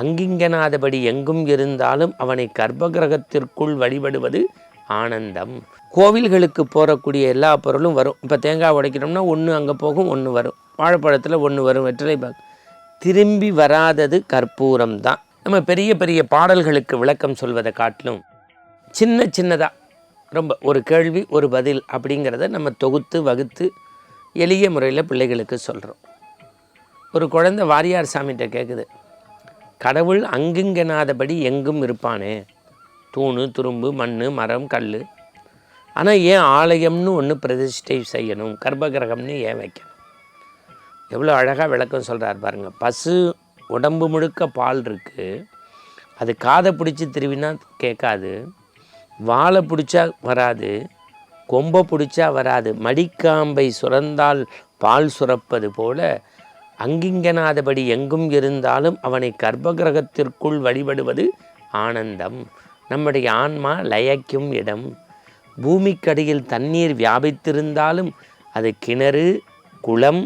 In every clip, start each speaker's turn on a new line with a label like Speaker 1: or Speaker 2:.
Speaker 1: அங்கிங்கனாதபடி எங்கும் இருந்தாலும் அவனை கர்ப்பகிரகத்திற்குள் வழிபடுவது ஆனந்தம். கோவில்களுக்கு போகக்கூடிய எல்லா பொருளும் வரும். இப்போ தேங்காய் உடைக்கிறோம்னா ஒன்று அங்கே போகும் ஒன்று வரும். வாழைப்பழத்தில் ஒன்று வரும் வெற்றிலை பாக்கு திரும்பி வராதது கற்பூரம் தான் நம்ம பெரிய பெரிய பாடல்களுக்கு விளக்கம் சொல்வதை காட்டிலும் சின்ன சின்னதாக ரொம்ப ஒரு கேள்வி ஒரு பதில் அப்படிங்கிறத நம்ம தொகுத்து வகுத்து எளிய முறையில் பிள்ளைகளுக்கு சொல்கிறோம் ஒரு குழந்தை வாரியார் சாமிகிட்ட கேட்குது கடவுள் அங்குங்கெனாதபடி எங்கும் இருப்பானே? தூணு துரும்பு மண் மரம் கல் ஆனால் ஏன் ஆலயம்னு ஒன்று பிரதிஷ்டை செய்யணும்? கர்ப்பகிரகம்னு ஏன் வைக்கணும்? எவ்வளோ அழகாக விளக்கம் சொல்கிறார் பாருங்கள் பசு உடம்பு முழுக்க பால் இருக்குது அது காதை பிடிச்சி திருவினா கேட்காது. வாழை பிடிச்சா வராது. கொம்பை பிடிச்சா வராது. மடிக்காம்பை சுரந்தால் பால் சுரப்பது போல அங்கிங்கனாதபடி எங்கும் இருந்தாலும் அவனை கர்ப்பகிரகத்திற்குள் வழிபடுவது ஆனந்தம். நம்முடைய ஆன்மா லயக்கும் இடம். பூமிக்கடியில் தண்ணீர் வியாபித்திருந்தாலும் அது கிணறு குளம்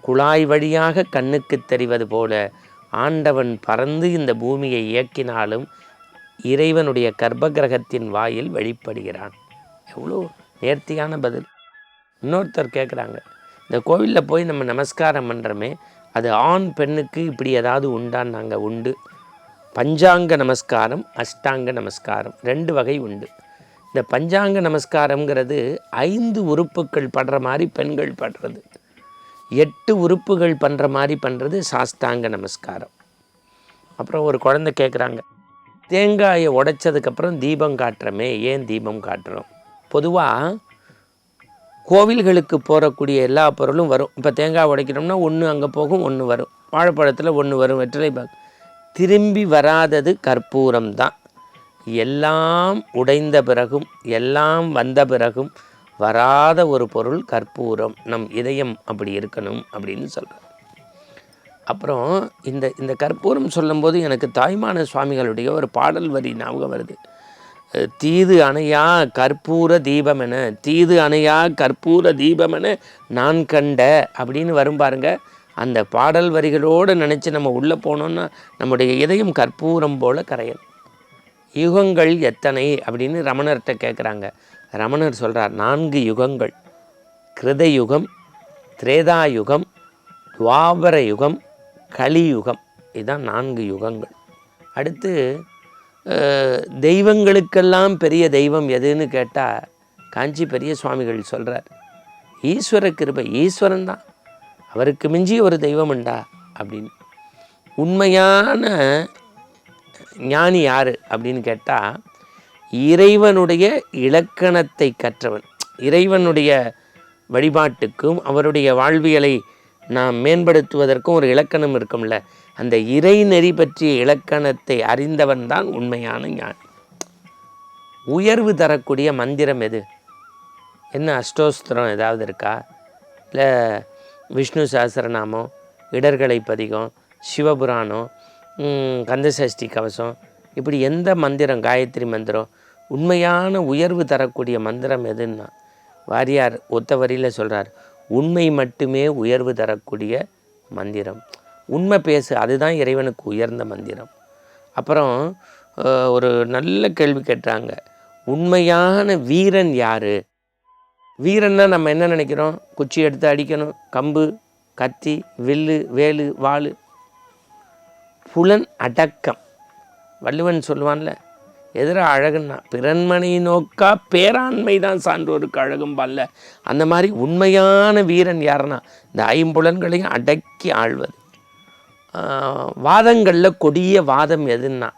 Speaker 1: குழாய் வழியாக கண்ணுக்கு தெரிவது போல. ஆண்டவன் பறந்து இந்த பூமியை இயக்கினாலும் இறைவனுடைய கர்ப்பகிரகத்தின் வாயில் வழிபடுகிறான் எவ்வளோ நேர்த்தியான பதில். இன்னொருத்தர் கேட்குறாங்க இந்த கோவிலில் போய் நம்ம நமஸ்காரம் பண்ணுறோமே அது ஆண் பெண்ணுக்கு இப்படி ஏதாவது உண்டான்னு நாங்கள் உண்டு. பஞ்சாங்க நமஸ்காரம் அஷ்டாங்க நமஸ்காரம் ரெண்டு வகை உண்டு. இந்த பஞ்சாங்க நமஸ்காரங்கிறது ஐந்து உறுப்புகள் படுற மாதிரி பெண்கள் படுறது எட்டு உறுப்புகள் பண்ணுற மாதிரி பண்ணுறது சாஸ்தாங்க நமஸ்காரம். அப்புறம் ஒரு குழந்தை கேட்குறாங்க தேங்காயை உடைச்சதுக்கப்புறம் தீபம் காட்டுறோமே ஏன் தீபம் காட்டுறோம்? பொதுவாக கோவில்களுக்கு போகக்கூடிய எல்லா பொருளும் வரும். இப்போ தேங்காய் உடைக்கிறோம்னா ஒன்று அங்கே போகும் ஒன்று வரும். வாழைப்பழத்தில் ஒன்று வரும் வெற்றிலை பாக்கு திரும்பி வராதது கற்பூரம் தான். எல்லாம் உடைந்த பிறகும் எல்லாம் வந்த பிறகும் வராத ஒரு பொருள் கற்பூரம். நம் இதயம் அப்படி இருக்கணும் அப்படின்னு சொல்கிறோம் அப்புறம் இந்த இந்த கற்பூரம் சொல்லும்போது எனக்கு தாய்மான சுவாமிகளுடைய ஒரு பாடல் வரி ஞாபகம் வருது. தீது அணையா கற்பூர தீபமென தீது அணையா கற்பூர தீபமென நான் கண்ட அப்படின்னு வரும் பாருங்க. அந்த பாடல் வரிகளோடு நினச்சி நம்ம உள்ளே போனோன்னா நம்முடைய இதயம் கற்பூரம் போல கரையல் யுகங்கள் எத்தனை? அப்படின்னு ரமணர்கிட்ட கேட்குறாங்க ரமணர் சொல்கிறார் நான்கு யுகங்கள். கிருதயுகம் திரேதாயுகம் துவாபர யுகம் கலியுகம். இதுதான் நான்கு யுகங்கள். அடுத்து தெய்வங்களுக்கெல்லாம் பெரிய தெய்வம் எதுன்னு கேட்டால் காஞ்சி பெரிய சுவாமிகள் சொல்கிறார் ஈஸ்வர கிருபை ஈஸ்வரன் தான். அவருக்கு மிஞ்சி ஒரு தெய்வம் உண்டா அப்படின்னு. உண்மையான ஞானி யார் அப்படின்னு கேட்டால் இறைவனுடைய இலக்கணத்தை கற்றவன். இறைவனுடைய வழிபாட்டுக்கும் அவருடைய வாழ்வியலை நாம் மேம்படுத்துவதற்கும் ஒரு இலக்கணம் இருக்கும்ல. அந்த இறைநெறி பற்றிய இலக்கணத்தை அறிந்தவன் தான் உண்மையான ஞானி. உயர்வு தரக்கூடிய மந்திரம் எது? என்ன அஷ்டோஸ்திரம் ஏதாவது இருக்கா? இல்லை விஷ்ணு சாஸ்திரநாமம் இடர்களை பதிகம் சிவபுராணம் கந்தசஷ்டி கவசம் இப்படி எந்த மந்திரம் காயத்ரி மந்திரம்? உண்மையான உயர்வு தரக்கூடிய மந்திரம் எதுன்னா? வாரியார் ஒத்த வரியில் சொல்கிறார் உண்மை மட்டுமே உயர்வு தரக்கூடிய மந்திரம். உண்மை பேசு அதுதான் இறைவனுக்கு உயர்ந்த மந்திரம். அப்புறம் ஒரு நல்ல கேள்வி கேட்டாங்க. உண்மையான வீரன் யார்? வீரன்னா நம்ம என்ன நினைக்கிறோம்? குச்சி எடுத்து அடிக்கணும் கம்பு கத்தி வில்லு வேலு வாள் புலன் அடக்கம். வள்ளுவன் சொல்லுவான்ல எதிர அழகுன்னா பிறன்மனை நோக்கா பேராண்மை தான் சான்றோருக்கு அழகும் பல்ல. அந்த மாதிரி உண்மையான வீரன் யாருன்னா இந்த ஐம்புலன்களையும் அடக்கி ஆள்வது. வாதங்களில் கொடிய வாதம் எதுன்னா?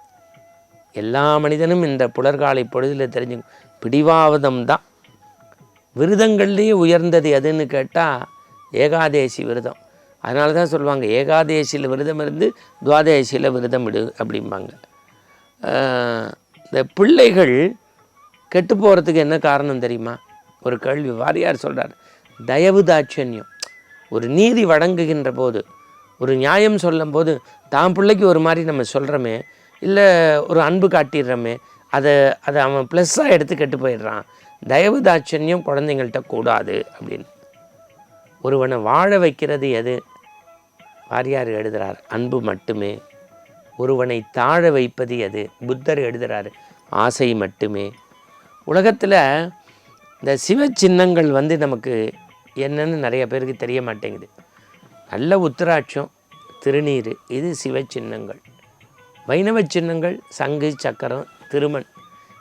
Speaker 1: எல்லா மனிதனும் இந்த புலர்காலை பொழுதில் தெரிஞ்சு பிடிவாதம் தான். விரதங்கள்லேயே உயர்ந்தது எதுன்னு கேட்டால் ஏகாதேசி விரதம். அதனால தான் சொல்லுவாங்க ஏகாதேசியில் விரதம் இருந்து துவாதேசியில் விரதம் இடு அப்படிம்பாங்க. இந்த பிள்ளைகள் கெட்டு போகிறதுக்கு என்ன காரணம் தெரியுமா? ஒரு கேள்வி வாரியார் சொல்கிறார் தயவு தாட்சண்யம். ஒரு நீதி வழங்குகின்ற போது ஒரு நியாயம் சொல்லும்போது தான் பிள்ளைக்கு ஒரு மாதிரி நம்ம சொல்கிறோமே இல்லை ஒரு அன்பு காட்டிடுறோமே அதை அதை அவன் ப்ளஸ்ஸாக எடுத்து கெட்டு போயிடுறான். தயவு தாட்சண்யம் குழந்தைங்கள்ட்ட கூடாது அப்படின்னு. ஒருவனை வாழ வைக்கிறது எது? வாரியார் எழுதுகிறார் அன்பு மட்டுமே. ஒருவனை தாழ வைப்பது எது? புத்தர் எழுதுகிறார் ஆசை மட்டுமே. உலகத்தில் இந்த சிவ சின்னங்கள் வந்து நமக்கு என்னன்னு நிறைய பேருக்கு தெரிய மாட்டேங்குது. நல்ல உத்திராட்சம் திருநீர் இது சிவ சின்னங்கள் வைணவ சின்னங்கள் சங்கு சக்கரம் திருமண்.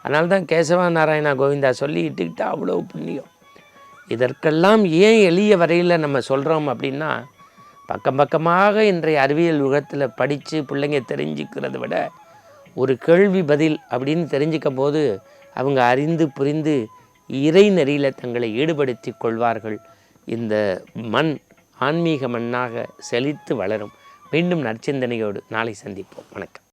Speaker 1: அதனால்தான் கேசவ நாராயணா கோவிந்தா சொல்லி இட்டுக்கிட்டா அவ்வளோ புண்ணியம். இதற்கெல்லாம் ஏன் எளிய வரையில் நம்ம சொல்கிறோம் அப்படின்னா பக்கம் பக்கமாக இன்றைய அறிவியல் யுகத்தில் படித்து பிள்ளைங்க தெரிஞ்சுக்கிறத விட ஒரு கேள்வி பதில் அப்படின்னு தெரிஞ்சிக்கும் போது அவங்க அறிந்து புரிந்து இறை நெறியில் தங்களை ஈடுபடுத்தி கொள்வார்கள். இந்த மண் ஆன்மீக மண்ணாக செழித்து வளரும். மீண்டும் நற்சிந்தனையோடு நாளை சந்திப்போம். வணக்கம்.